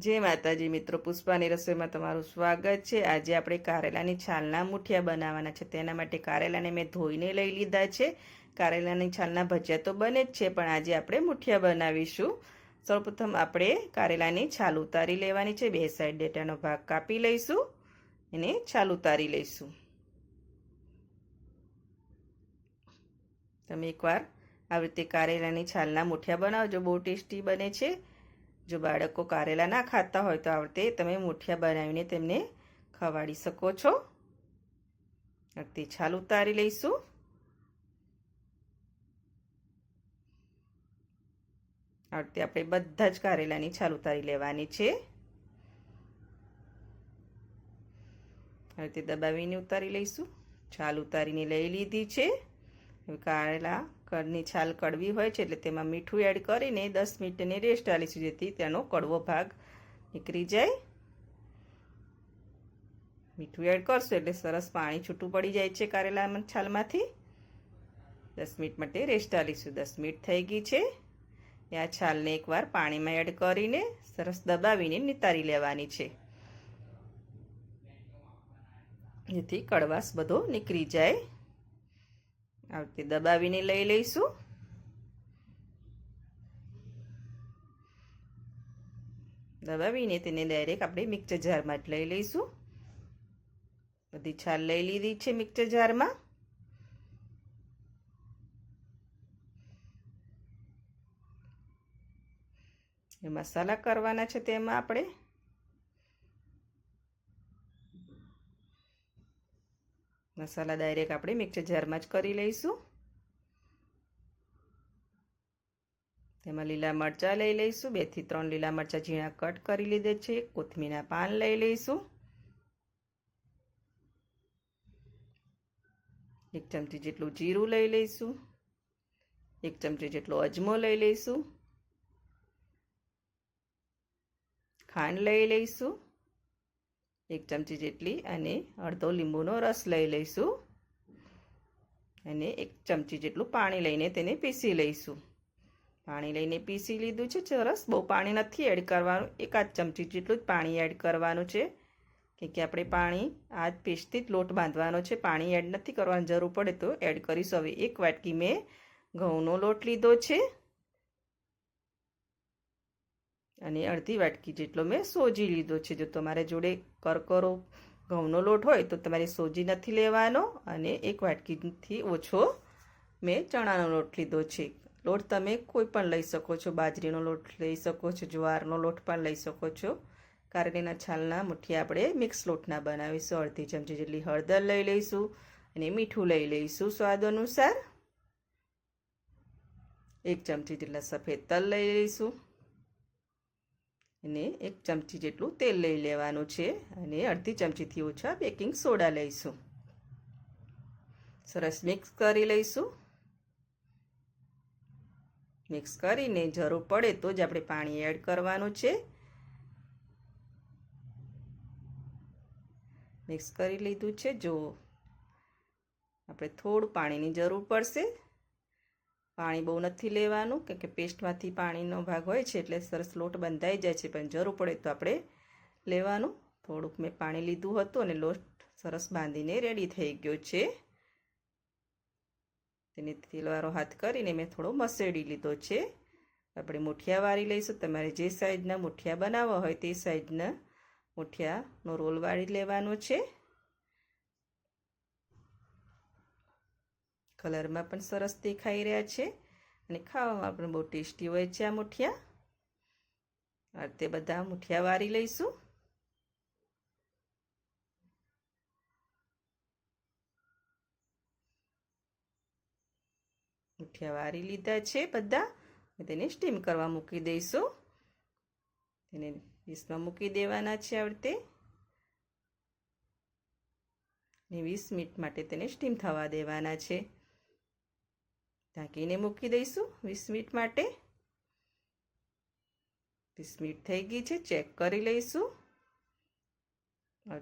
જય માતાજી મિત્રો, પુષ્પાની રસોઈમાં તમારું સ્વાગત છે. આજે આપણે કારેલાની છાલના મુઠિયા બનાવવાના છે. તેના માટે કારેલાને મેં ધોઈને લઈ લીધા છે. કારેલાની છાલના ભજીયા તો બને જ છે, પણ આજે આપણે મુઠિયા બનાવીશું. સૌપ્રથમ આપણે કારેલાની છાલ ઉતારી લેવાની છે. બે સાઈડ ડેટાનો ભાગ કાપી લઈશું એને છાલ ઉતારી લઈશું. તમે એકવાર આવી રીતે કારેલાની છાલના મુઠિયા બનાવજો. બહુ ટેસ્ટી બને છે. જો બાળકો કારેલા ના ખાતા હોય તો આવડતે તમે મુઠિયા બનાવીને તેમને ખવાડી શકો છો. તે છાલ ઉતારી લઈશું. આવડતે આપણે બધા જ કારેલાની છાલ ઉતારી લેવાની છે. હવે તે દબાવીને ઉતારી લઈશું. છાલ ઉતારીને લઈ લીધી છે. કારેલા કડની છાલ કડવી હોય છે એટલે તેમાં મીઠું એડ કરીને દસ મિનિટની રેસ્ટ આલીશું, જેથી તેનો કડવો ભાગ નીકળી જાય. મીઠું એડ કરશું એટલે સરસ પાણી છૂટું પડી જાય છે કારેલા છાલમાંથી. દસ મિનિટ માટે રેસ્ટ આલીશું. દસ મિનિટ થઈ ગઈ છે. આ છાલને એકવાર પાણીમાં એડ કરીને સરસ દબાવીને નિતારી લેવાની છે. જેથી કડવાશ બધો નીકળી જાય. આવતી દબાવીને લઈ લઈશું. દબાવીને તેને ડાયરેક્ટ આપણે મિક્સર જારમાં જ લઈ લઈશું. બધી છાલ લઈ લીધી છે મિક્સર જારમાં મસાલા કરવાના છે તેમાં આપણે. મસાલા ડાયરેક્ટ આપણે મિક્સર જારમાં જ કરી લઈશું. તેમાં લીલા મરચાં લઈ લઈશું. બેથી ત્રણ લીલા મરચાં ઝીણા કટ કરી લીધે છે. કોથમીના પાન લઈ લઈશું. એક ચમચી જેટલું જીરું લઈ લઈશું. એક ચમચી જેટલો અજમો લઈ લઈશું. ખાંડ લઈ લઈશું. એક ચમચી જેટલી અને અડધો લીંબુનો રસ લઈ લઈશું. અને એક ચમચી જેટલું પાણી લઈને તેને પીસી લઈશું. પાણી લઈને પીસી લીધું છે, સરસ. બહુ પાણી નથી એડ કરવાનું. એકાદ ચમચી જેટલું જ પાણી એડ કરવાનું છે. કે કે આપણે પાણી આ પેસ્ટથી જ લોટ બાંધવાનો છે. પાણી એડ નથી કરવાની જરૂર પડે તો એડ કરીશું. હવે એક વાટકી મેં ઘઉંનો લોટ લીધો છે. અને અડધી વાટકી જેટલો મેં સોજી લીધો છે. જો તમારે જોડે કરકરો, ઘઉંનો લોટ હોય તો તમારે સોજી નથી લેવાનો અને એક વાટકીથી ઓછો મેં ચણાનો લોટ લીધો છે. લોટ તમે કોઈ પણ લઈ શકો છો. બાજરીનો લોટ લઈ શકો છો. જુવારનો લોટ પણ લઈ શકો છો. કારણ એના છાલના મુઠ્ઠી આપણે મિક્સ લોટના બનાવીશું. અડધી ચમચી જેટલી હળદર લઈ લઈશું અને મીઠું લઈ લઈશું સ્વાદ અનુસાર. એક ચમચી જેટલા સફેદ તલ લઈ લઈશું. અને એક ચમચી જેટલું તેલ લઈ લેવાનું છે અને અડધી ચમચીથી ઓછા બેકિંગ સોડા લઈશું. સરસ મિક્સ કરી લઈશું. મિક્સ કરીને જરૂર પડે તો જ આપણે પાણી એડ કરવાનું છે. મિક્સ કરી લીધું છે. જો આપણે થોડું પાણીની જરૂર પડશે પાણી બહુ નથી લેવાનું કેમ કે પેસ્ટમાંથી પાણીનો ભાગ હોય છે એટલે સરસ લોટ બંધાઈ જાય છે, પણ જરૂર પડે તો આપણે લેવાનું. થોડુંક મેં પાણી લીધું હતું અને લોટ સરસ બાંધીને રેડી થઈ ગયો છે. તેને તેલવાળો હાથ કરીને મેં થોડો મસેડી લીધો છે. આપણે મુઠિયા વાળી લઈશું, તમારે જે સાઈઝના મુઠિયા બનાવવા હોય તે સાઈઝના મુઠિયાનો રોલ વાળી લેવાનો છે. કલરમાં પણ સરસ દેખાઈ રહ્યા છે અને ખાવામાં પણ બહુ ટેસ્ટી હોય છે આ મુઠિયા. તે બધા મુઠિયા વારી લઈશું. મુઠિયા વારી લીધા છે બધા. તેને સ્ટીમ કરવા મૂકી દઈશું. તેને ડીશમાં મૂકી દેવાના છે આવડતે ને વીસ મિનિટ માટે તેને સ્ટીમ થવા દેવાના છે. ઢાંકીને મૂકી દઈશું વીસ મિનિટ માટે. વીસ મિનિટ થઈ ગઈ છે, ચેક કરી લઈશું.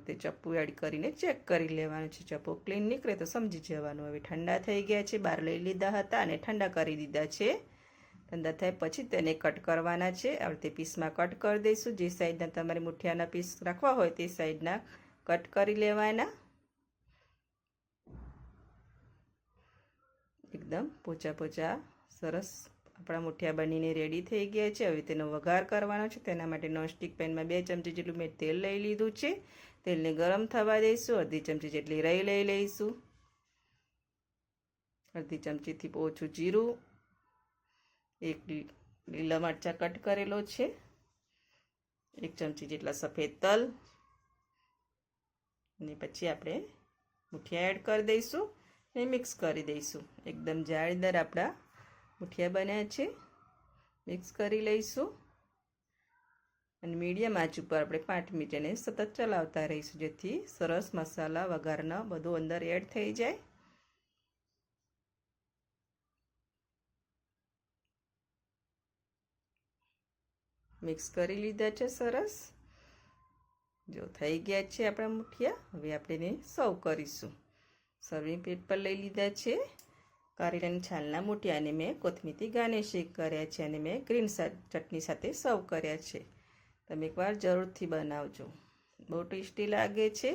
તે ચપ્પુ એડ કરીને ચેક કરી લેવાનું છે. ચપ્પુ ક્લીન નીકળે તો સમજી જવાનું. હવે ઠંડા થઈ ગયા છે, બહાર લઈ લીધા હતા અને ઠંડા કરી દીધા છે. ઠંડા થાય પછી તેને કટ કરવાના છે. આ રીતે પીસમાં કટ કરી દઈશું. જે સાઈડના તમારે મુઠિયાના પીસ રાખવા હોય તે સાઈડના કટ કરી લેવાના. એકદમ પોચા પોચા, સરસ. આપણા મુઠિયા બનીને રેડી થઈ ગયા છે. હવે તેનો વઘાર કરવાનો છે. તેના માટે નોનસ્ટિક પેનમાં બે ચમચી જેટલું મેં તેલ લઈ લીધું છે. તેલને ગરમ થવા દઈશું. અડધી ચમચી જેટલી રહી લઈ લઈશું. અડધી ચમચીથી ઓછું જીરું. એક લીલા મરચાં કટ કરેલો છે. એક ચમચી જેટલા સફેદ તલ. અને પછી આપણે મુઠિયા એડ કરી દઈશું. અને મિક્સ કરી દઈશું. એકદમ જાળીદાર આપણા મુઠિયા બન્યા છે. મિક્સ કરી લઈશું. અને મીડિયમ આંચ ઉપર આપણે પાંચ મિનિટ એને સતત ચલાવતા રહીશું, જેથી સરસ મસાલા વઘારના બધું અંદર એડ થઈ જાય. મિક્સ કરી લીધા છે સરસ. જો થઈ ગયા છે આપણા મુઠિયા, હવે આપણે એને સર્વ કરીશું. સર્વિંગ પ્લેટ પર લઈ લીધા છે. કારેલાની છાલના મુઠિયાને મેં કોથમીરથી ગાર્નિશિંગ કર્યા છે અને મેં ગ્રીન ચટણી સાથે સર્વ કર્યા છે. તમે એકવાર જરૂરથી બનાવજો. બહુ ટેસ્ટી લાગે છે.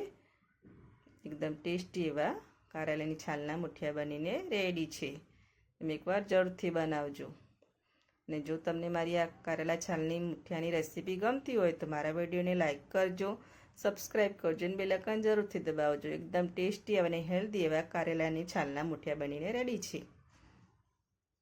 એકદમ ટેસ્ટી એવા કારેલાની છાલના મુઠિયા બનીને રેડી છે. તમે એકવાર જરૂરથી બનાવજો. અને જો તમને મારી આ કારેલા છાલની મુઠિયાની રેસીપી ગમતી હોય તો મારા વિડીયોને લાઇક કરજો. સબસ્ક્રાઈબ કરજો અને બેલકન જરૂરથી દબાવજો. એકદમ ટેસ્ટી અને હેલ્ધી એવા કારેલાની છાલના મુઠિયા બનીને રેડી છે.